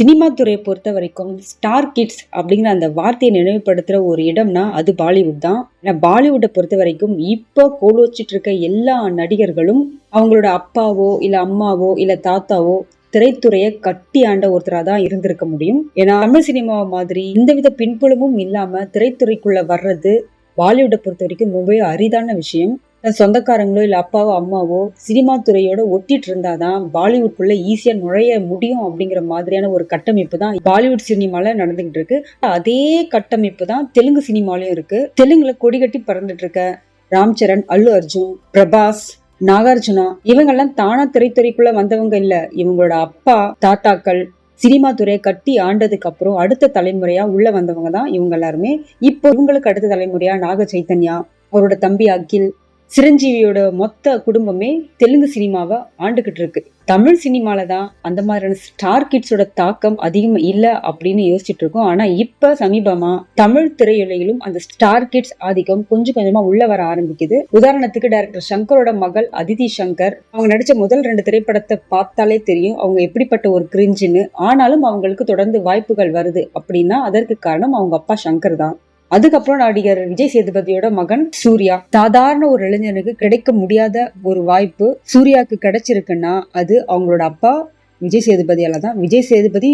Cinema துறையை பொறுத்த வரைக்கும் ஸ்டார் கிட்ஸ் அப்படிங்கிற அந்த வார்த்தையை நினைவுபடுத்துகிற ஒரு இடம்னா அது பாலிவுட் தான். ஏன்னா பாலிவுட்டை பொறுத்த வரைக்கும் இப்போ கோலோச்சிட்டு இருக்க எல்லா நடிகர்களும் அவங்களோட அப்பாவோ இல்லை அம்மாவோ இல்லை தாத்தாவோ திரைத்துறையை கட்டி ஆண்ட ஒருத்தராக தான் இருந்திருக்க முடியும். ஏன்னா தமிழ் சினிமா மாதிரி எந்தவித பின்புலமும் இல்லாமல் திரைத்துறைக்குள்ளே வர்றது பாலிவுட்டை பொறுத்த வரைக்கும் ரொம்பவே அரிதான விஷயம். தன் சொந்தக்காரங்களோ இல்லை அப்பாவோ அம்மாவோ சினிமா துறையோட ஒட்டிட்டு இருந்தாதான் பாலிவுட்குள்ள ஈஸியா நுழைய முடியும் அப்படிங்கிற மாதிரியான ஒரு கட்டமைப்பு தான் பாலிவுட் சினிமால நடந்துகிட்டு இருக்கு. அதே கட்டமைப்பு தான் தெலுங்கு சினிமாலையும் இருக்கு. தெலுங்குல கொடி கட்டி பறந்துட்டு இருக்க ராம் சரண் அல்லு அர்ஜுன் பிரபாஸ் நாகார்ஜுனா இவங்கெல்லாம் தானா திரைத்துறைக்குள்ள வந்தவங்க இல்ல. இவங்களோட அப்பா தாத்தாக்கள் சினிமா துறையை கட்டி ஆண்டதுக்கு அப்புறம் அடுத்த தலைமுறையா உள்ள வந்தவங்க தான் இவங்க எல்லாருமே. இப்போ இவங்களுக்கு அடுத்த தலைமுறையா நாக சைத்தன்யா அவரோட தம்பி அகில் சிரஞ்சீவியோட மொத்த குடும்பமே தெலுங்கு சினிமாவை ஆண்டுகிட்டு இருக்கு. தமிழ் சினிமாவில தான் அந்த மாதிரியான ஸ்டார் கிட்ஸோட தாக்கம் அதிகம் இல்ல அப்படின்னு யோசிச்சுட்டு இருக்கோம். ஆனா இப்ப சமீபமா தமிழ் திரையுலகிலும் அந்த ஸ்டார் கிட்ஸ் ஆதிக்கம் கொஞ்சம் கொஞ்சமா உள்ள வர ஆரம்பிக்குது. உதாரணத்துக்கு டைரக்டர் சங்கரோட மகள் அதிதி சங்கர் அவங்க நடிச்ச முதல் ரெண்டு திரைப்படத்தை பார்த்தாலே தெரியும் அவங்க எப்படிப்பட்ட ஒரு கிரிஞ்சுன்னு ஆனாலும் அவங்களுக்கு தொடர்ந்து வாய்ப்புகள் வருது அப்படின்னா அதற்கு காரணம் அவங்க அப்பா சங்கர் தான். அதுக்கப்புறம் நடிகர் விஜய் சேதுபதியோட மகன் சூர்யா. சாதாரண ஒரு இளைஞனுக்கு கிடைக்க முடியாத ஒரு வாய்ப்பு சூர்யாவுக்கு கிடைச்சிருக்குன்னா அது அவங்களோட அப்பா விஜய் சேதுபதியால தான். விஜய் சேதுபதி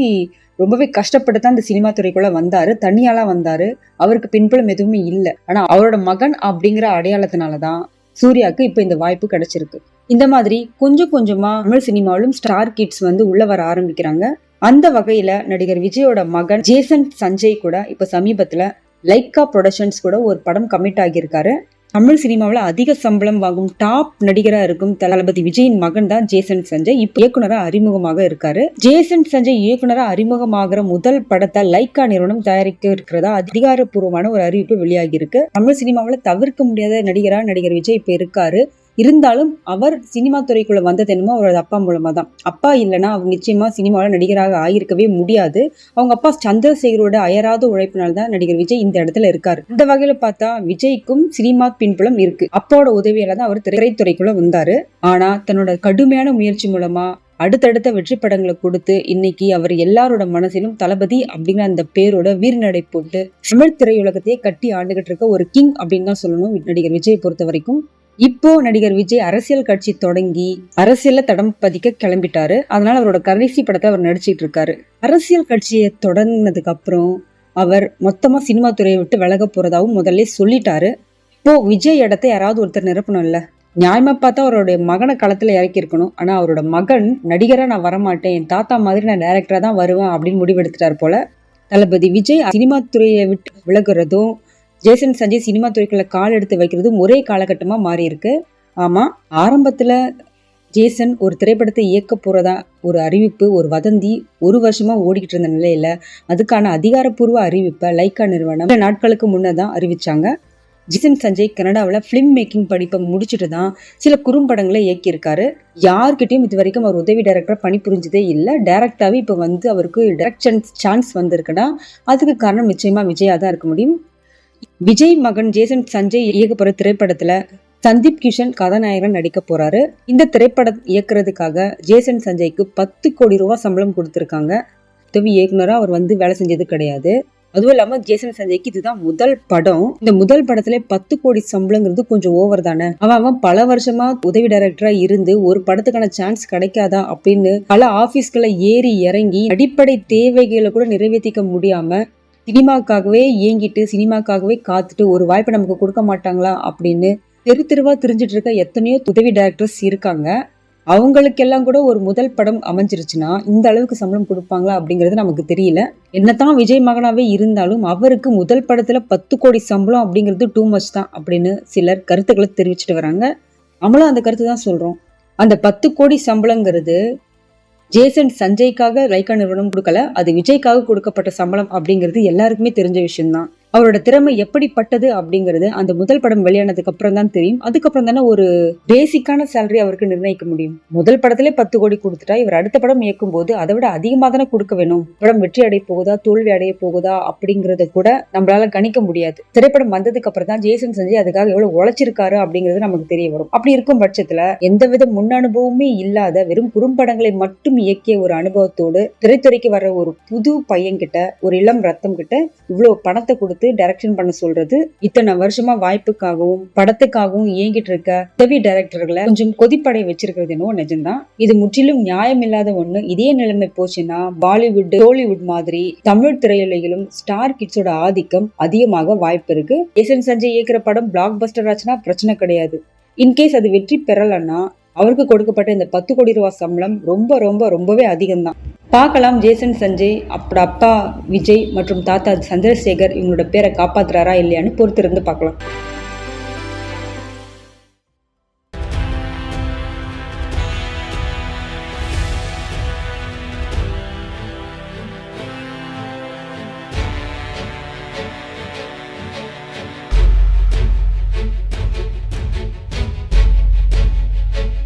ரொம்பவே கஷ்டப்பட்டு தான் இந்த சினிமா துறைக்குள்ள வந்தாரு. தனியாலாம் வந்தாரு. அவருக்கு பின்புலம் எதுவுமே இல்லை. ஆனா அவரோட மகன் அப்படிங்கிற அடையாளத்தினால தான் சூர்யாவுக்கு இப்போ இந்த வாய்ப்பு கிடைச்சிருக்கு. இந்த மாதிரி கொஞ்சம் கொஞ்சமா தமிழ் சினிமாவிலும் ஸ்டார் கிட்ஸ் வந்து உள்ள வர ஆரம்பிக்கிறாங்க. அந்த வகையில நடிகர் விஜயோட மகன் ஜேசன் சஞ்சய் கூட இப்ப சமீபத்துல லைக்கா ப்ரொடக்ஷன்ஸ் கூட ஒரு படம் கமிட் ஆகியிருக்காரு. தமிழ் சினிமாவில் அதிக சம்பளம் வாங்கும் டாப் நடிகராக இருக்கும் தளபதி விஜயின் மகன் தான் ஜேசன் சஞ்சய். இப்போ இயக்குனராக அறிமுகமாக இருக்காரு. ஜேசன் சஞ்சய் இயக்குனராக அறிமுகமாகிற முதல் படத்தை லைக்கா நிறுவனம் தயாரிக்க இருக்கிறதா அதிகாரப்பூர்வமான ஒரு அறிவிப்பு வெளியாகி இருக்கு தமிழ் சினிமாவில் தவிர்க்க முடியாத நடிகராக நடிகர் விஜய் இப்போ இருக்காரு. இருந்தாலும் அவர் சினிமா துறைக்குள்ள வந்தது என்னமோ அவரோட அப்பா மூலமா தான் அப்பா இல்லைன்னா அவர் நிச்சயமா சினிமாவில் நடிகராக ஆகியிருக்கவே முடியாது. அவங்க அப்பா சந்திரசேகரோட அயராத உழைப்பினால் தான் நடிகர் விஜய் இந்த இடத்துல இருக்காரு. இந்த வகையில பார்த்தா விஜய்க்கும் சினிமா பின்புலம் இருக்கு. அப்பாவோட உதவியால தான் அவர் திரைத்துறைக்குள்ள வந்தாரு. ஆனா தன்னோட கடுமையான முயற்சி மூலமா அடுத்தடுத்த வெற்றி படங்களை கொடுத்து இன்னைக்கு அவர் எல்லாரோட மனசிலும் தளபதி அப்படிங்கிற அந்த பேரோட வீரநடை போட்டு தமிழ் திரையுலகத்தையே கட்டி ஆண்டுகிட்டு இருக்க ஒரு கிங் அப்படின்னு தான் சொல்லணும் நடிகர் விஜய் பொறுத்த வரைக்கும் இப்போ நடிகர் விஜய் அரசியல் கட்சி தொடங்கி அரசியல்ல தடம் பதிக்க கிளம்பிட்டாரு. அதனால அவரோட கடைசி படத்தை அவர் நடிச்சிட்டு இருக்காரு. அரசியல் கட்சியை தொடங்கினதுக்கு அப்புறம் அவர் மொத்தமா சினிமா துறையை விட்டு விலக போறதாவும் முதல்ல சொல்லிட்டாரு. இப்போ விஜய் இடத்த யாராவது ஒருத்தர் நிரப்பணும்ல? நியாயமா பார்த்தா அவருடைய மகனை களத்துல இறக்கி இருக்கணும். ஆனா அவரோட மகன் நடிகரா நான் வரமாட்டேன். என் தாத்தா மாதிரி நான் டைரக்டரா தான் வருவேன் அப்படின்னு முடிவெடுத்துட்டார் போல. தளபதி விஜய் சினிமா துறையை விட்டு விலகுறதும் ஜேசன் சஞ்சய் சினிமா துறைக்குள்ள கால் எடுத்து வைக்கிறதும் ஒரே காலகட்டமாக மாறி இருக்கு ஆமாம் ஆரம்பத்தில் ஜேசன் ஒரு திரைப்படத்தை இயக்க போகிறதா ஒரு அறிவிப்பு ஒரு வதந்தி ஒரு வருஷமாக ஓடிக்கிட்டு இருந்த நிலையில் அதுக்கான அதிகாரப்பூர்வ அறிவிப்பை லைக்கா நிறுவனம் நாட்களுக்கு முன்னே தான் அறிவித்தாங்க ஜிசன் சஞ்சய் கனடாவில் ஃபிலிம் மேக்கிங் படிப்பை முடிச்சுட்டு தான் சில குறும்படங்களை இயக்கியிருக்காரு. யார்கிட்டையும் இது வரைக்கும் அவர் உதவி டைரக்டராக பணிபுரிஞ்சதே இல்லை. டைரக்டாகவே இப்போ வந்து அவருக்கு டைரக்ஷன் சான்ஸ் வந்திருக்குன்னா அதுக்கு காரணம் நிச்சயமாக விஜயா தான் இருக்க முடியும். விஜய் மகன் ஜேசன் சஞ்சய் இயக்க போற திரைப்படத்துல சந்தீப் கிஷன் கதாநாயகன் நடிக்க போறாரு. இந்த திரைப்படம் இயக்குறதுக்காக ஜேசன் சஞ்சய்க்கு பத்து கோடி ரூபாய் சம்பளம் கொடுத்துருக்காங்க. உதவி இயக்குனராக அவர் வந்து வேலை செஞ்சது கிடையாது. அதுவும் இல்லாம ஜேசன் சஞ்சய்க்கு இதுதான் முதல் படம். இந்த முதல் படத்துல பத்து கோடி சம்பளங்கிறது கொஞ்சம் ஓவர் தானே. அவன் அவன் பல வருஷமா உதவி டைரக்டரா இருந்து ஒரு படத்துக்கான சான்ஸ் கிடைக்காதா அப்படின்னு பல ஆபீஸ்களை ஏறி இறங்கி அடிப்படை தேவைகளை கூட நிறைவேற்றிக்க முடியாம சினிமாக்காகவே இயங்கிட்டு சினிமாக்காகவே காத்துட்டு ஒரு வாய்ப்பை நமக்கு கொடுக்க மாட்டாங்களா அப்படின்னு தெரு தெருவா தெரிஞ்சிட்டு இருக்க எத்தனையோ உதவி டைரக்டர்ஸ் இருக்காங்க. அவங்களுக்கெல்லாம் கூட ஒரு முதல் படம் அமைஞ்சிருச்சுன்னா இந்த அளவுக்கு சம்பளம் கொடுப்பாங்களா அப்படிங்கிறது நமக்கு தெரியல. என்னதான் விஜய் மகனாவே இருந்தாலும் அவருக்கு முதல் படத்துல பத்து கோடி சம்பளம் அப்படிங்கிறது டூ மச் தான் அப்படின்னு சிலர் கருத்துக்களை தெரிவிச்சிட்டு வராங்க. நம்மளும் அந்த கருத்து தான் சொல்றோம். அந்த பத்து கோடி சம்பளங்கிறது ஜேசன் சஞ்சய்க்காக லைக்கா நிறுவனம் கொடுக்கல அது விஜய்க்காக கொடுக்கப்பட்ட சம்பளம் அப்படிங்கிறது எல்லாருக்குமே தெரிஞ்ச விஷயம்தான். அவரோட திறமை எப்படிப்பட்டது அப்படிங்கிறது அந்த முதல் படம் வெளியானதுக்கு அப்புறம் தான் தெரியும். அதுக்கப்புறம் தானே ஒரு பேசிக்கான சேலரி அவருக்கு நிர்ணயிக்க முடியும். முதல் படத்திலே பத்து கோடி கொடுத்துட்டா இவர் அடுத்த படம் இயக்கும் போது அதை விட அதிகமாக தானே கொடுக்க வேணும்? படம் வெற்றி அடைய போகுதா தோல்வி அடைய போகுதா அப்படிங்கறத கூட நம்மளால கணிக்க முடியாது. திரைப்படம் வந்ததுக்கு அப்புறம் தான் ஜேசன் சஞ்சய் அதுக்காக எவ்வளவு உழைச்சிருக்காரு அப்படிங்கிறது நமக்கு தெரிய வரும். அப்படி இருக்கும் பட்சத்துல எந்தவித முன் அனுபவமே இல்லாத வெறும் குறும்படங்களை மட்டும் இயக்கிய ஒரு அனுபவத்தோடு திரைத்துறைக்கு வர்ற ஒரு புது பையன் கிட்ட ஒரு இளம் ரத்தம் கிட்ட இவ்வளவு பணத்தை கொடுத்து டைரக்ஷன் பண்ண சொல்றது. இத்தனை வருஷமா வாய்ப்புக்காகவும் படத்துக்காகவும் இயங்கிட்டு இருக்க உதவி டைரக்டர்களை கொஞ்சம் கொதிப்படை வச்சிருக்கிறது என்னவோ நிஜம்தான். இது முற்றிலும் நியாயமில்லாத ஒண்ணு. இதே நிலைமை போச்சுன்னா பாலிவுட் டோலிவுட் மாதிரி தமிழ் திரையுலகிலும் ஸ்டார் கிட்ஸோட ஆதிக்கம் அதிகமாக வாய்ப்பு இருக்கு. எஸ்என் சஞ்சய் இயக்குற படம் பிளாக் பஸ்டர் ஆச்சுன்னா பிரச்சனை கிடையாது. இன்கேஸ் அது வெற்றி பெறலன்னா அவருக்கு கொடுக்கப்பட்ட இந்த பத்து கோடி ரூபாய் சம்பளம் ரொம்ப ரொம்ப ரொம்பவே அதிகம்தான். பார்க்கலாம். ஜேசன் சஞ்சய் அப்பட அப்பா விஜய் மற்றும் தாத்தா சந்திரசேகர் இவங்களோட பேரை காப்பாத்துறாரா இல்லையான்னு பொறுத்திருந்து பார்க்கலாம்.